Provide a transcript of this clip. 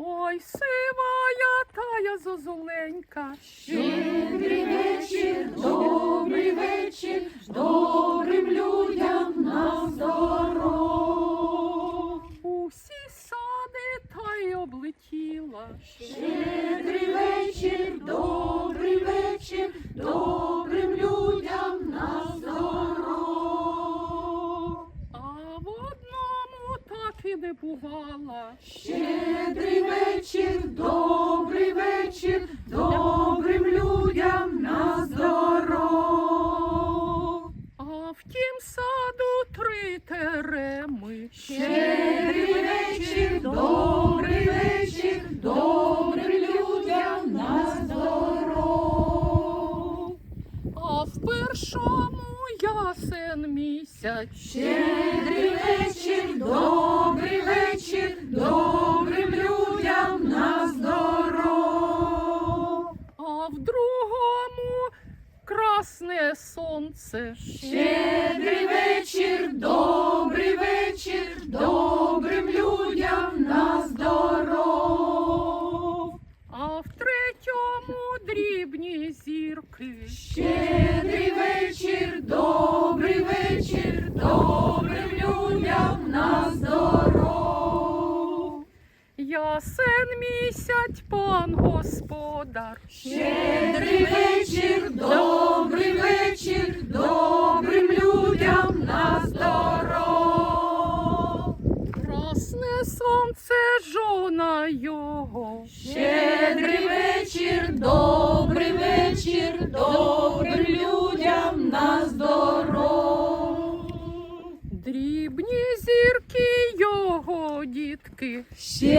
Ой, сивая тая зозуленька, Щедрий вечір, добрий вечір, добрим людям на здоров. усі сади та й облетіла. Щедрий вечір, добрий вечір, добрим людям на здоров. А в одному так і не бувала. Щедрий вечір, добрий вечір, добрим людям на здоров. А в тім саду три тереми. Щедрий вечір, добрий вечір, добрим людям на здоров. А в першому ясен місяць. Щедрий красне сонце. Щедрий вечір, добрий вечір, добрим людям на здоров. А в третьому дрібні зірки. Щедрий вечір, добрий вечір, добрим людям на здоров. Ясен місяць пан господар. Щедрий вечір, його. Щедрий вечір, добрий вечір, добрим людям на здоров. Дрібні зірки його дітки. Вечір.